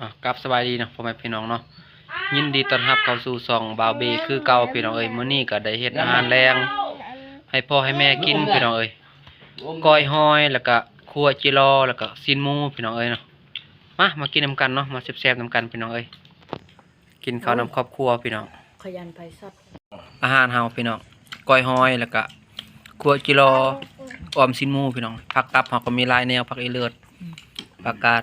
อะกลับสบายดีเนาะพ่อแม่พี่น้องเนาะยินดีต้อนรับเข้าสู่ช่องบาวเบคือเก่าพี่น้องเอ้ยมื้อนี้ก็ได้เฮ็ดอาหารแรงให้พ่อให้แม่กินพี่น้องเอ้ยก้อยหอยแล้วก็คั่วจิรอแล้วก็ซีนหมูพี่น้องเอ้ยเนาะมามากินนํกันเนาะมาแซ่บๆนํกันพี่น้องเอ้ยกินข้าวนํครอบครัวพี่น้องขยันไปสัตว์อาหารเฮาพี่น้องก้อยหอยแล้วก็คั่วจิรอออมซีนหมูพี่น้องผักตับเฮาก็มีหลายแนวผักอีเลิศผักกาด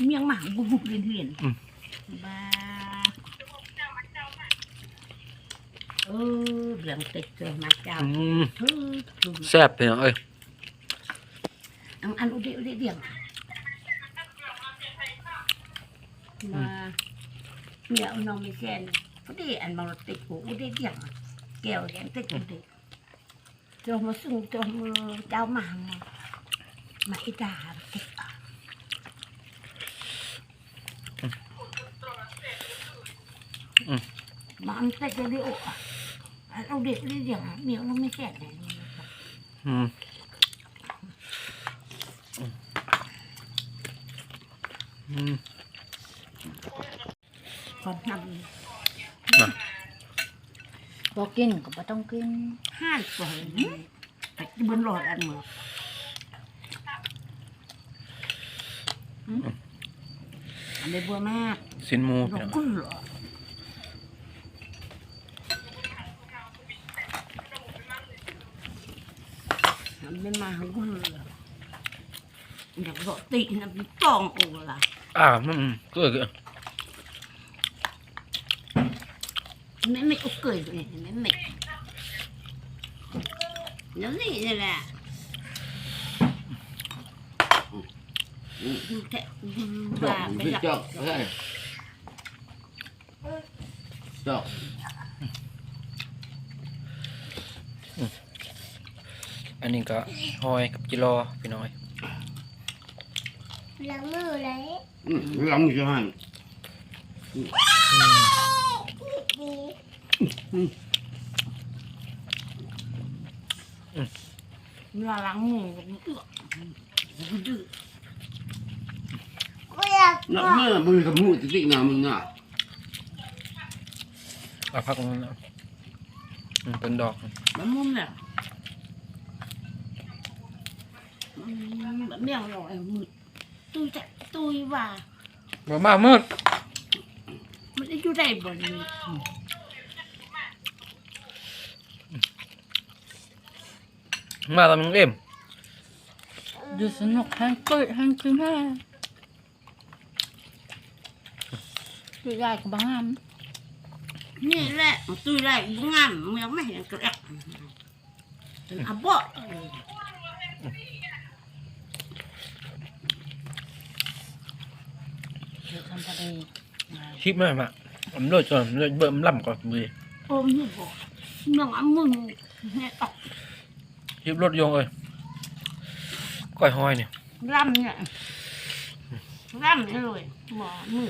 เคเบิ่งบ่มาบางครั้งอยู่ตกตกตกตกเหมือนตุกเมียงหมาบุบบุบเรียนเรียนอืม บ้าเออเรื่องติดเกิดมาเจ้าอืมเฮ้ยดูแซ่บพี่น้องเอ้ยอันอันอุดิอุดิเดียงมาเมียเอาน้องไม่แซนพอดีอันมาติดหูอุดิเดียงแก้วแดงติดอุดิจอมาซึ่งจอมือเจ้ามามามาอีดาติด อะมาอันติดจะได้อกอะอันอุดิอุดิเดียงเมียเอาน้องไม่แซนเลยอืมอืมก่อนนมาำบ่กินก็บ่ต้องกินห้าสองแต่บนหลอดอันหมดอันนี้บัวมากสินหมูหลพี่อกน้องกุ้งหรอ มันไม่มาหากุ้งหรออยากบอกตีนะมันต้องโอ้ล่ะอ่ามั นก็คือไม่ไม่ก็เกิดเลยไม่ไม่แล้วนี่นี่แหละแค่จอบ้ากไปพี่หลับจอกใช่จอกอันนี้ก็หอยกับจิรอพี่น้องเอ้ยล้างมือเลยอืมหลังจะหันดีเวลาล้างมือมันเอื้อมันดื้อกูอยากนักเมื่อมือกับมือติดๆหน้ามึงอะเอาพักมันนะอืมเป็นดอก มันมุมเนี่ย มันเมี่ยงหน่อยมืดตุยแต่ตุยว่าบ่มามืดมันได้อยู่ได้บ่นี่มาตอนมึงเอ็มดูสนุกทั้งเกิดทั้งคือแม่ดูยายกับบางงามนี่แหละตุยได้งามเมืองไม่เห็นกระอะบ่เดี๋ยวทำพอดีคลิปแม่มาผมเลิกจนเลิกเบิ่มล่ำก่อนมือโอ้นี่บ่เมืองอะมึงเนี่ยออกคลิปรถยงเอ้ยก้อยหอยเนี่ยร่ำเนี่ยร่ำเนี่ยเลยหมอมือ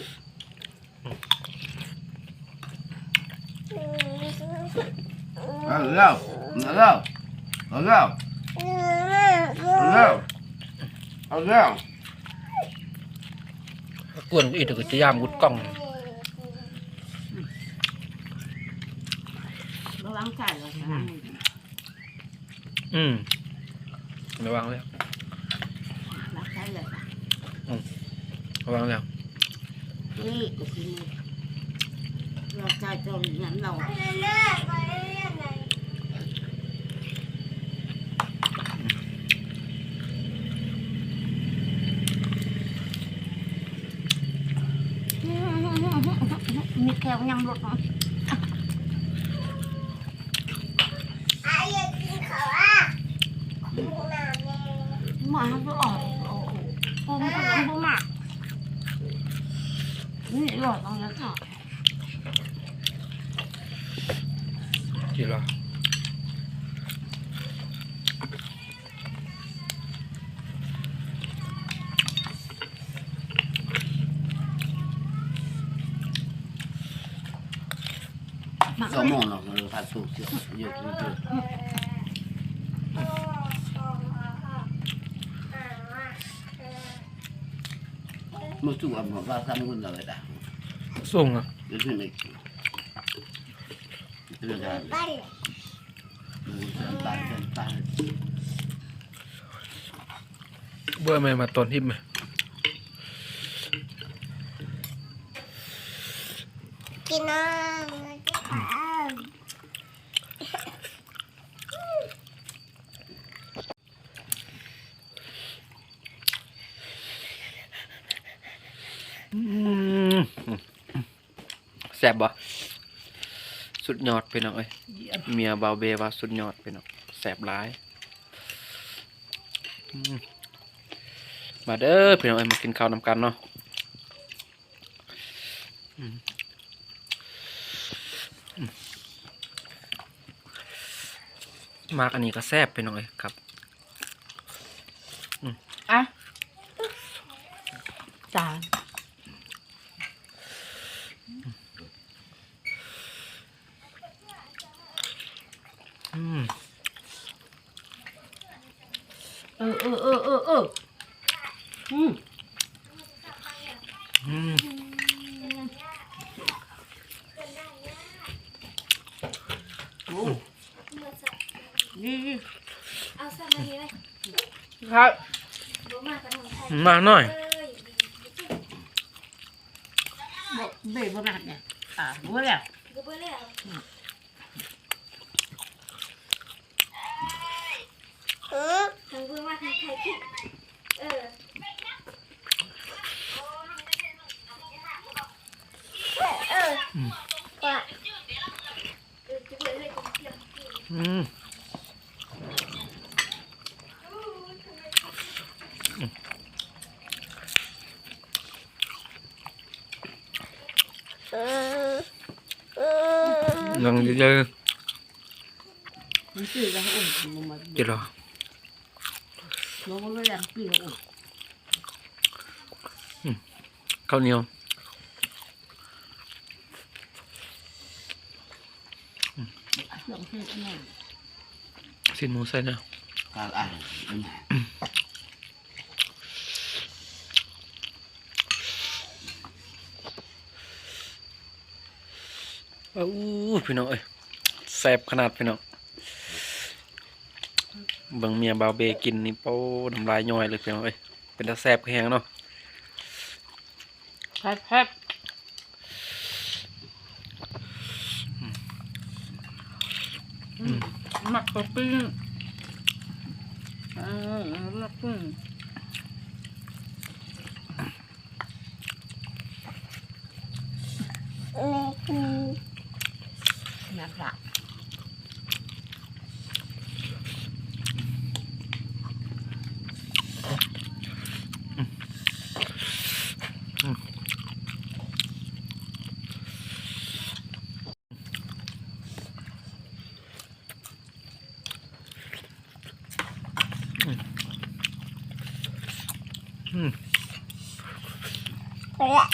เอาแล้วเอาแล้วเอาแล้วเอาแล้วเอาแล้ว กวนอีกถึงจะยามกุดกล้องระวังใจเลยนะอืมระวังแล้วรักใจเลยระวังแล้วนี่ก็คือเราใจจนนั้นเรา แม่ไปเรียนไหนมีแก้วยำรถเนาะ อาอยากกินเขาอะน้ำแม่ หมาก็ออกโอ้โห ผมก็ยังบ่มากนี่หลอดตรงนั้นเนาะ กี่รอ มากสมองเนาะเราผัดสุกเยอะเยอะเยอะมันสุกอะมันว่าทำคนเราเลยด่ะส่งอะเดี๋ยวที่ไม่เรื่องการดูสันตายสันตายเบื่อไหมมาตอนทิพย์ไหมกินน้ แซ่บบ่สุดยอดไปหน่อยเมียบาวเบว่าสุดยอดไปหน่อยแซ่บหลายอืมมาเด้อพี่น้องเอ้ยมากินข้าวนำกันเนาะอืมอืมมากอันนี้ก็แซ่บไปหน่อยครับอะจาน เออเออเออเออเอออืมอืมนี่ำเอาสมาธิไว้ครับบ่มากันของไทยมาหน่อยเอ้ยบ่เบ่บ่มากเนี่ยอ่ารู้แล้วกูเบื่อแล้วเออทางเบื่อมาทางไทยคิดเออ เออว่าเออ จะเบื่อเลยกูเที่ยวอืมเออเออยังเยอะมันซื้อแล้วอุ่นมันมาๆกี่รอลงมาเลยอะซื้อแล้วอุ่นข้าวเหนียวลงซื้อนั่นสินหมูใส่นะการอ่านอู้พี่น้องเอ้ยแซ่บขนาดพี่น้องเบิ่งเมียบาวเบกินนี่โป้น้ำลายย่อยเลยพี่น้องเอ้ยเป็นตาแซ่บแห้งเนาะแพ็บแพ็บอืม กตัวปิ้งเออหมักปิ้งน้ำละ อืม ไปละ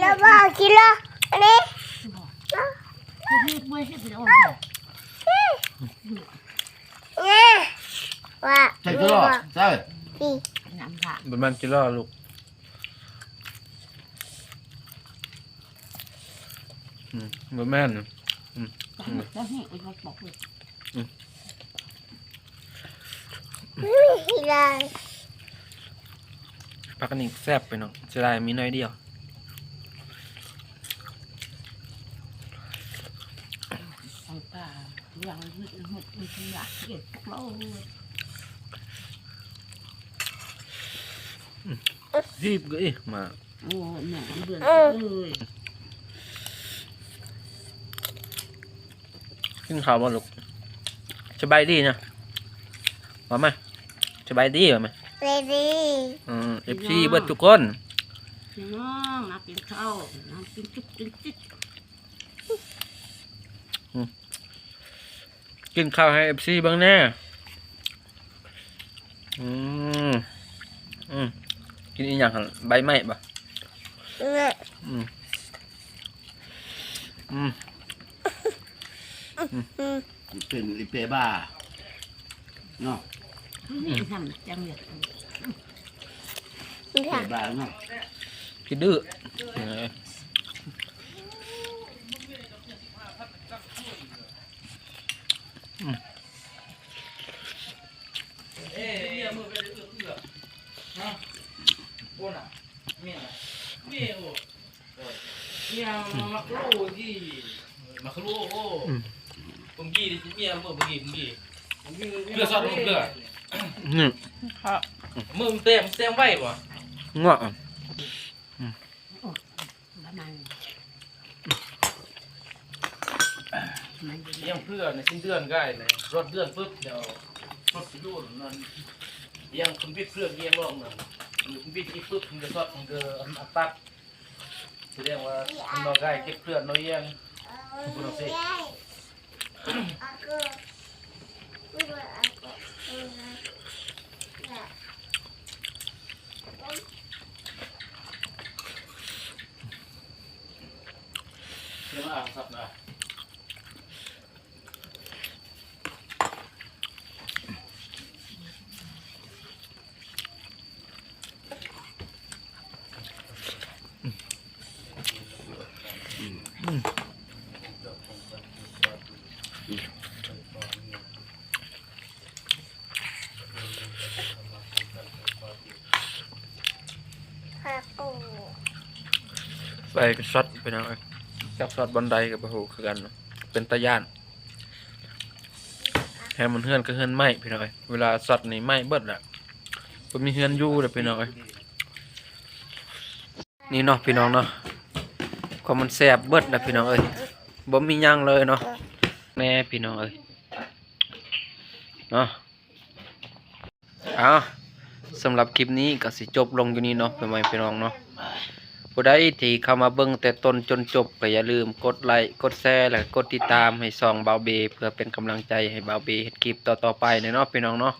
แล้วบอกกินละอันนี้คือนี่ไม่ใช่เป็นอ่อนเนี่ยว่าใช่ตัวหรอใช่น้ำละประมาณกี่รอลูกอืม บ่แม่นแล้วนี่ไอ้ก็บอกเลยทีไรปลากระนิกแซ่บไปเนาะจะได้มีน้อยเดียวเอาป่าอย่างนี้หมดมันขยะเก็บพวกเรารีบก็อีมาโอ้แม่เบื่อเลย กินข้าวบ่ลูกสบายดีนะว่ามาสบายดีว่ามาเบบี้อืม FC เบิดทุกคนพี่น้องนักกินข้าวนักกินจุ๊บกินจิ๊บกินข้าวให้ FC เบ้างแน่อืมอืมกินอีหยังหั่นใบไม้บ่แม่อืมอืม เป็นลิเปบ้าเนาะนี่ทำจังเลยลิเปบ้าเนาะพี่ดื้อเอออืมมักรูที่มักรูโอ้ ผมกี้ดิเมียเมื่อเมื่อกี้ผมกี้เกลือซอสผมเกลือนี่ค่ะมือมันเต็มเต็มไว้ป่ะงอกประมาณมันเลี้ยงเพื่อนในสิ้นเดือนก็ได้เลยรถเดือนปุ๊บเดี๋ยวรถไปดูนั่นเลี้ยงคุณพี่เพื่อนเลี้ยงลองนั่นคุณพี่ที่ปุ๊บคุณจะซอสคุณจะอัดตัดแสดงว่าคุณน้องได้เก็บเพื่อนน้อยเลี้ยงกูรู้สิอากูกูว่าอากูกูนะ เดี๋ยวมาอ่านสับนะอากู ไปช็อตไปหน่อยจับช็อตบันไดกับโอ้โหคือกันเป็นตะย่านแฮมมันเฮือนก็เฮือนไหมพี่น้อยเวลาช็อตนี่ไหมเบิดอะบ่มีเฮือนอยู่เลยพี่น้อยนี่เนาะพี่น้องเนาะความมันแซ่บเบิดนะพี่น้องเอ้ยบ่มีหยังเลยเนาะแน่พี่น้องเอ้ยเนาะเอาสำหรับคลิปนี้ก็สิจบลงอยู่นี่เนาะพี่น้องพี่น้องเนาะ ผู้ใดที่เข้ามาเบิ่งแต่ต้นจนจบก็อย่าลืมกดไลค์กดแชร์และกดติดตามให้ซองเบาเบ เพื่อเป็นกำลังใจให้เบาเบเฮ็ดคลิปต่อๆไปเนาะพี่น้องเนาะ